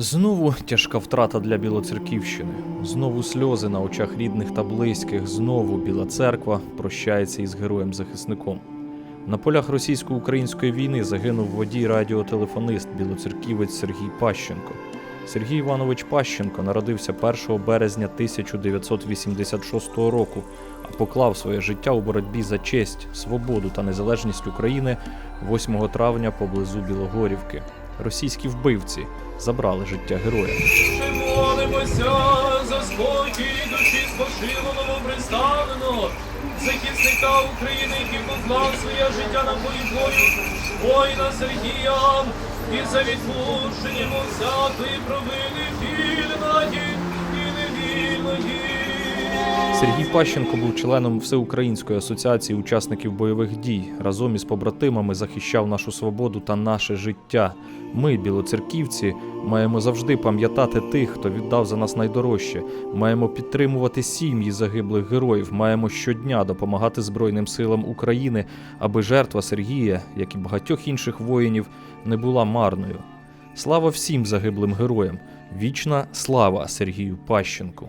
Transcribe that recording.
Знову тяжка втрата для Білоцерківщини. Знову сльози на очах рідних та близьких. Знову Біла церква прощається із героєм-захисником. На полях російсько-української війни загинув водій радіотелефонист білоцерківець Сергій Пащенко. Сергій Іванович Пащенко народився 1 березня 1986 року, а поклав своє життя у боротьбі за честь, свободу та незалежність України 8 травня поблизу Білогорівки. Російські вбивці забрали життя героя. Молимося за спокій душі спошилого представленого, захисника України, який поклав своє життя на полі бою, воїна Сергія, і за відпущення Сергій Пащенко був членом Всеукраїнської асоціації учасників бойових дій. Разом із побратимами захищав нашу свободу та наше життя. Ми, білоцерківці, маємо завжди пам'ятати тих, хто віддав за нас найдорожче. Маємо підтримувати сім'ї загиблих героїв. Маємо щодня допомагати Збройним силам України, аби жертва Сергія, як і багатьох інших воїнів, не була марною. Слава всім загиблим героям! Вічна слава Сергію Пащенку!